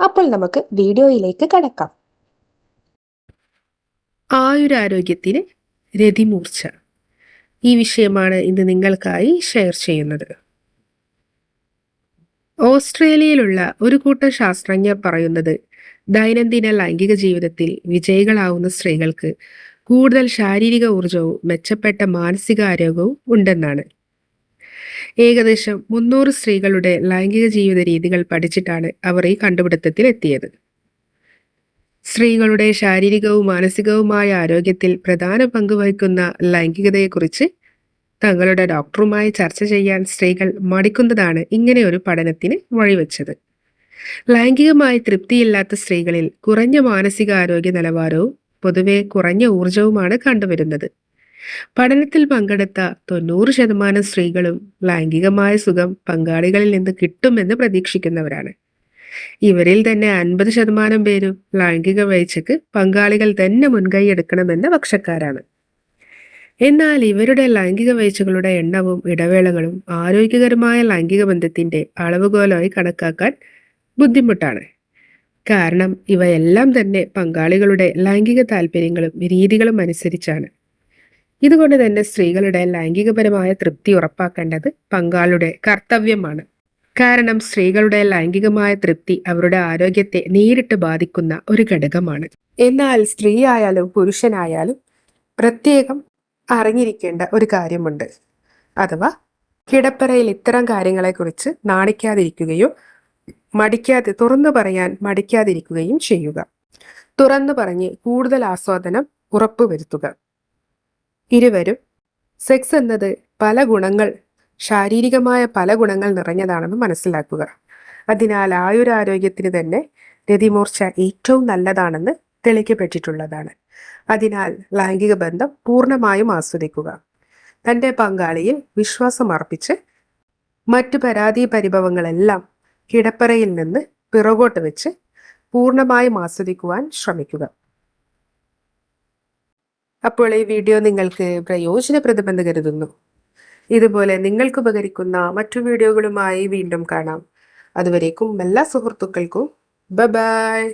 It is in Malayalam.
അപ്പോൾ നമുക്ക് വീഡിയോയിലേക്ക് കടക്കാം. ആയുരാരോഗ്യത്തിന് രതിമൂർച്ച. ഈ വിഷയമാണ് ഇന്ന് നിങ്ങൾക്കായി ഷെയർ ചെയ്യുന്നത്. ഓസ്ട്രേലിയയിലുള്ള ഒരു കൂട്ടം ശാസ്ത്രജ്ഞർ പറയുന്നത് ദൈനംദിന ലൈംഗിക ജീവിതത്തിൽ വിജയികളാവുന്ന സ്ത്രീകൾക്ക് കൂടുതൽ ശാരീരിക ഊർജവും മെച്ചപ്പെട്ട മാനസികാരോഗ്യവും ഉണ്ടെന്നാണ്. ഏകദേശം മുന്നൂറ് സ്ത്രീകളുടെ ലൈംഗിക ജീവിത രീതികൾ പഠിച്ചിട്ടാണ് അവർ ഈ കണ്ടുപിടുത്തത്തിൽ എത്തിയത്. സ്ത്രീകളുടെ ശാരീരികവും മാനസികവുമായ ആരോഗ്യത്തിൽ പ്രധാന പങ്ക് വഹിക്കുന്ന ലൈംഗികതയെക്കുറിച്ച് തങ്ങളുടെ ഡോക്ടറുമായി ചർച്ച ചെയ്യാൻ സ്ത്രീകൾ മടിക്കുന്നതാണ് ഇങ്ങനെയൊരു പഠനത്തിന് വഴിവെച്ചത്. ലൈംഗികമായി തൃപ്തിയില്ലാത്ത സ്ത്രീകളിൽ കുറഞ്ഞ മാനസിക ആരോഗ്യ നിലവാരവും പൊതുവെ കുറഞ്ഞ ഊർജവുമാണ് കണ്ടുവരുന്നത്. പഠനത്തിൽ പങ്കെടുത്ത തൊണ്ണൂറ് ശതമാനം സ്ത്രീകളും ലൈംഗികമായ സുഖം പങ്കാളികളിൽ നിന്ന് കിട്ടുമെന്ന് പ്രതീക്ഷിക്കുന്നവരാണ്. ഇവരിൽ തന്നെ അൻപത് ശതമാനം പേരും ലൈംഗിക വീഴ്ചക്ക് പങ്കാളികൾ തന്നെ മുൻകൈ എടുക്കണമെന്ന പക്ഷക്കാരാണ്. എന്നാൽ ഇവരുടെ ലൈംഗിക വീഴ്ചകളുടെ എണ്ണവും ഇടവേളകളും ആരോഗ്യകരമായ ലൈംഗിക ബന്ധത്തിന്റെ അളവുകോലായി കണക്കാക്കാൻ ബുദ്ധിമുട്ടാണ്. കാരണം ഇവയെല്ലാം തന്നെ പങ്കാളികളുടെ ലൈംഗിക താല്പര്യങ്ങളും രീതികളും അനുസരിച്ചാണ്. ഇതുകൊണ്ട് തന്നെ സ്ത്രീകളുടെ ലൈംഗികപരമായ തൃപ്തി ഉറപ്പാക്കേണ്ടത് പങ്കാളിയുടെ കർത്തവ്യമാണ്. കാരണം സ്ത്രീകളുടെ ലൈംഗികമായ തൃപ്തി അവരുടെ ആരോഗ്യത്തെ നേരിട്ട് ബാധിക്കുന്ന ഒരു ഘടകമാണ്. എന്നാൽ സ്ത്രീ ആയാലും പുരുഷനായാലും പ്രത്യേകം അറിഞ്ഞിരിക്കേണ്ട ഒരു കാര്യമുണ്ട്. അഥവാ കിടപ്പറയിൽ ഇത്തരം കാര്യങ്ങളെക്കുറിച്ച് നാണിക്കാതിരിക്കുകയോ മടിക്കാതെ തുറന്നു പറയാൻ മടിക്കാതിരിക്കുകയും ചെയ്യുക. തുറന്നു പറഞ്ഞ് കൂടുതൽ ആസ്വാദനം ഉറപ്പുവരുത്തുക. ഇരുവരും സെക്സ് എന്നത് പല ഗുണങ്ങൾ ശാരീരികമായ പല ഗുണങ്ങൾ നിറഞ്ഞതാണെന്ന് മനസ്സിലാക്കുക. അതിനാൽ ആയുരാരോഗ്യത്തിന് തന്നെ രതിമൂർച്ച ഏറ്റവും നല്ലതാണെന്ന് തെളിയിക്കപ്പെട്ടിട്ടുള്ളതാണ്. അതിനാൽ ലൈംഗിക ബന്ധം പൂർണമായും ആസ്വദിക്കുക. തന്റെ പങ്കാളിയിൽ വിശ്വാസം അർപ്പിച്ച് മറ്റു പരാതി പരിഭവങ്ങളെല്ലാം കിടപ്പറയിൽ നിന്ന് പിറകോട്ട് വെച്ച് പൂർണമായും ആസ്വദിക്കുവാൻ ശ്രമിക്കുക. അപ്പോൾ ഈ വീഡിയോ നിങ്ങൾക്ക് പ്രയോജനപ്രദമെന്ന് കരുതുന്നു. ഇതുപോലെ നിങ്ങൾക്ക് ഉപകരിക്കുന്ന മറ്റു വീഡിയോകളുമായി വീണ്ടും കാണാം. അതുവരേക്കും എല്ലാ സുഹൃത്തുക്കൾക്കും ബ ബായ്